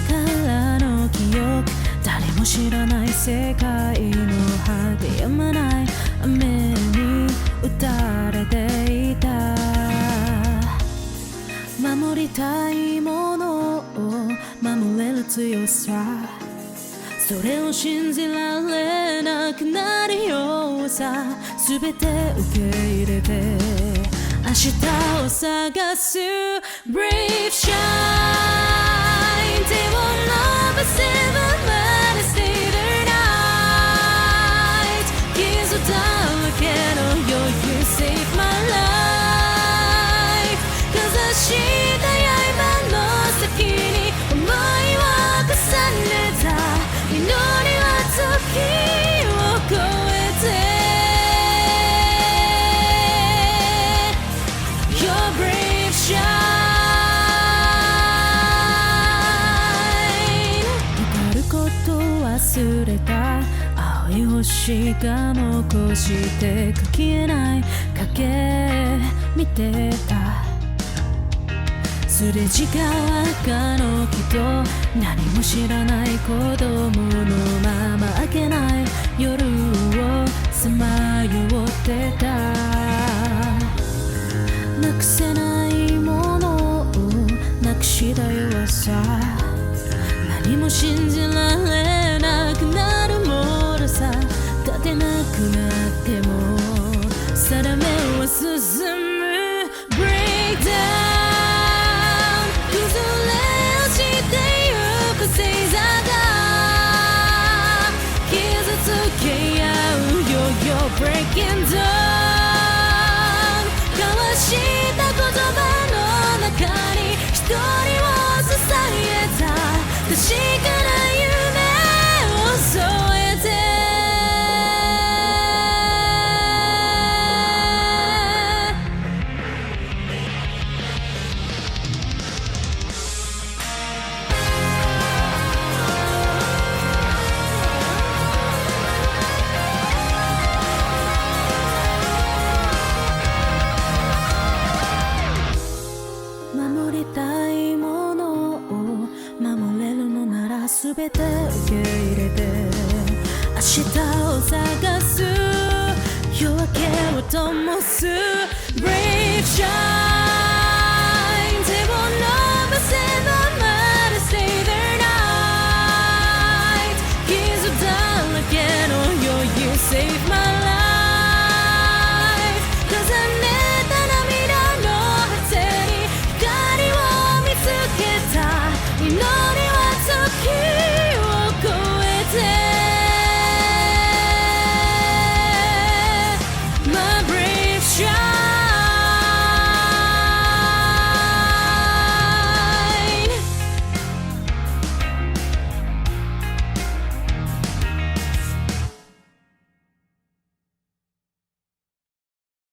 からの記憶誰も知らない世界の果てやまない雨に打たれていた守りたいものを守れる強さ。それを信じられなくなるよさ。全て受け入れて。明日を探す。Brave Shine ら青い星が残して書きえない影見てた。すれ違う赤の木と何も知らない子供のまま明けない夜をさまよってた。なくせないものをなくした弱さ。何も信じられなくなるてなくなっても定めは進む Break down 崩れ落ちてゆく星座が傷つけ合うよ You're breaking down べて受け入れて明日を探す。夜明けを灯す。Brave Shine 手を伸ばせばまだ Stay there night 傷だらけの余裕。Save my